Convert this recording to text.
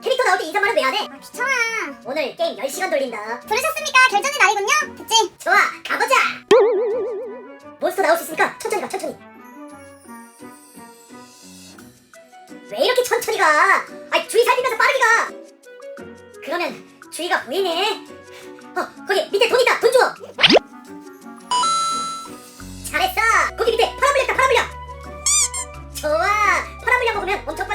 캐릭터 나올 때 인사말은 내야 돼. 아 귀찮아. 오늘 게임 10시간 돌린다. 부르셨습니까? 결전의 날이군요. 됐지? 좋아, 가보자. 몬스터 나올 수 있으니까 천천히 가, 천천히. 왜 이렇게 천천히 가? 아, 주위 살피면서 빠르게 가. 그러면 주위가 보이네. 어, 거기 밑에 돈 있다. 돈 주워. 잘했어. 거기 밑에 파란 불렸다. 파란 불려. 좋아. 파란 불려 먹으면 엄청.